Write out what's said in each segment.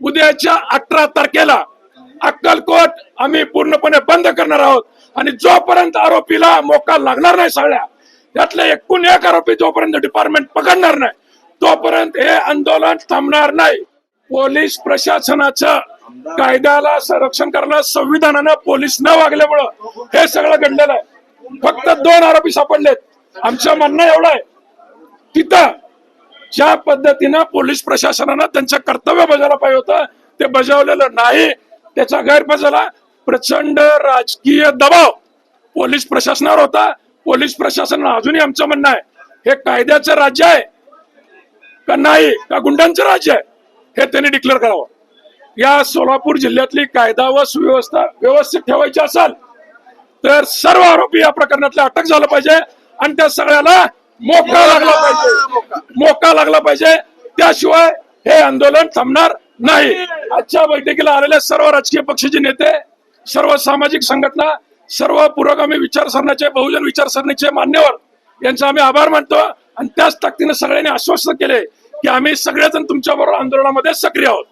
उद्याच्या अठरा तारखेला अक्कलकोट आम्ही पूर्णपणे बंद करणार आहोत. आणि जोपर्यंत आरोपीला मोका लागणार नाही सगळ्या त्यातल्या एकूण एक आरोपी जोपर्यंत डिपार्टमेंट पकडणार नाही तोपर्यंत हे आंदोलन थांबणार नाही. पोलीस प्रशासनाचं कायद्याला संरक्षण करणं संविधानानं पोलीस न वागल्यामुळं हे सगळं घडलेलं आहे. फक्त दोन आरोपी सापडलेत. आमचं म्हणणं एवढं आहे. तिथं ज्या पद्धतीनं पोलीस प्रशासनानं त्यांचं कर्तव्य बजावलं पाहिजे होतं ते बजावलेलं नाही. त्याचा गैरफायदा झाला प्रचंड राजकीय दबाव पोलीस प्रशासनावर होता. पोलीस प्रशासन अजूनही आमचं म्हणणं आहे हे कायद्याचं राज्य आहे का नाही का गुंडांचं राज्य आहे हे त्यांनी डिक्लेअर करावं. या सोलापूर जिल्ह्यातली कायदा व सुव्यवस्था व्यवस्थित ठेवायची असेल तर सर्व आरोपी या प्रकरणातले अटक झालं पाहिजे. आणि त्या सगळ्याला मोका लागला पाहिजे. मोका लागला पाहिजे. त्याशिवाय हे आंदोलन थांबणार नाही. आजच्या बैठकीला आलेल्या सर्व राजकीय पक्षाचे नेते सर्व सामाजिक संघटना सर्व पुरोगामी विचारसरणीचे बहुजन विचारसरणीचे मान्यवर यांचा आम्ही आभार मानतो आणि त्याच ताकदीने सगळ्यांनी आश्वस्त केले की आम्ही सगळेजण तुमच्या बरोबर आंदोलनामध्ये सक्रिय आहोत.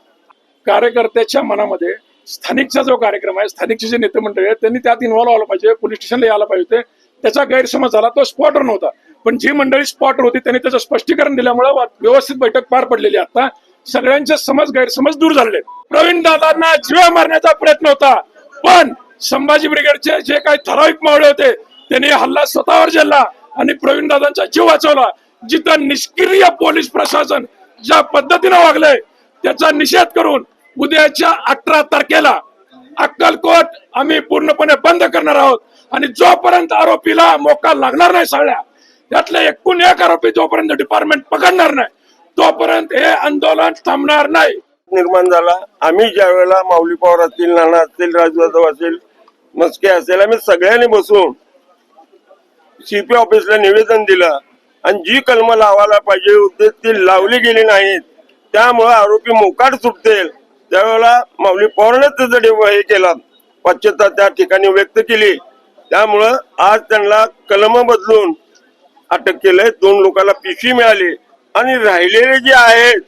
कार्यकर्त्याच्या मनामध्ये स्थानिकचा जो कार्यक्रम आहे स्थानिकचे जे नेते मंडळी आहेत त्यांनी त्यात इन्व्हॉल्व व्हायला पाहिजे. पोलीस स्टेशनला यायला पाहिजे होते. त्याचा गैरसमज झाला तो स्पॉटर नव्हता. पण जी मंडळी स्पॉटर होती त्यांनी त्याचं स्पष्टीकरण दिल्यामुळे व्यवस्थित बैठक पार पडलेली. आता सगळ्यांचे समज गैरसमज दूर झाले प्रवीण दादांना जीव मारण्याचा प्रयत्न होता पण संभाजी ब्रिगेडचे जे काही ठराविक मावळे होते त्यांनी हल्ला स्वतःवर झेलला आणि प्रवीण दादांचा जीव वाचवला. जिथं निष्क्रिय पोलीस प्रशासन ज्या पद्धतीनं वागलंय त्याचा निषेध करून उद्याच्या अठरा तारखेला अक्कलकोट आम्ही पूर्णपणे बंद करणार आहोत. आणि जोपर्यंत आरोपीला मोका लागणार नाही सगळ्या त्यातले एकूण एक आरोपी जोपर्यंत डिपार्टमेंट पकडणार नाही तोपर्यंत हे आंदोलन थांबणार नाही. निर्माण झाला. आम्ही ज्या वेळेला माऊली पवार असतील नाना असतील राजू जाधव असेल मस्के असेल आम्ही सगळ्यांनी बसून सीपी ऑफिसला निवेदन दिलं. आणि जी कलम लावायला पाहिजे होते ती लावली गेली नाहीत त्यामुळे आरोपी मोकाट सुटतील. त्यावेळेला माऊली पवारने त्याचा डेव- हे केला पाश्चात्य त्या ठिकाणी व्यक्त केली त्यामुळं आज त्यांना कलम बदलून अटक केलंय दोन लोकांना पिशवी मिळाली. आणि राहिलेले जे आहेत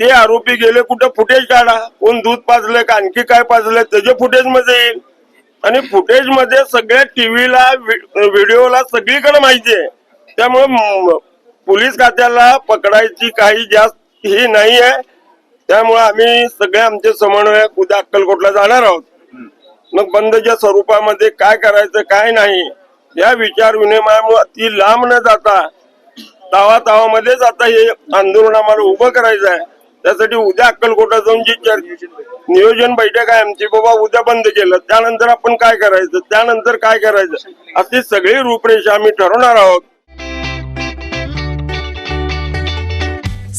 ते आरोपी गेले कुठं? फुटेज काढा. कोण दूध पाजलंय का आणखी काय पाजलंय त्याचे फुटेजमध्ये येईल. आणि फुटेजमध्ये सगळ्या टीव्हीला व्हिडिओला सगळीकडे माहिती आहे. त्यामुळे पोलीस खात्याला पकडायची काही जास्त ही नाही आहे त्यामुळे आम्ही सगळे आमचे समन्वयक उद्या अक्कलकोटला जाणार आहोत. मग बंदच्या स्वरूपामध्ये काय करायचं काय नाही या विचार विनिमयामुळे ती लांब न जाता तावा तावामध्येच आता हे आंदोलन आम्हाला उभं करायचं आहे. त्यासाठी उद्या अक्कलकोटा जाऊन जी नियोजन बैठक आहे आमची बाबा उद्या बंद केलं त्यानंतर आपण काय करायचं त्यानंतर काय करायचं अशी सगळी रूपरेषा आम्ही ठरवणार आहोत.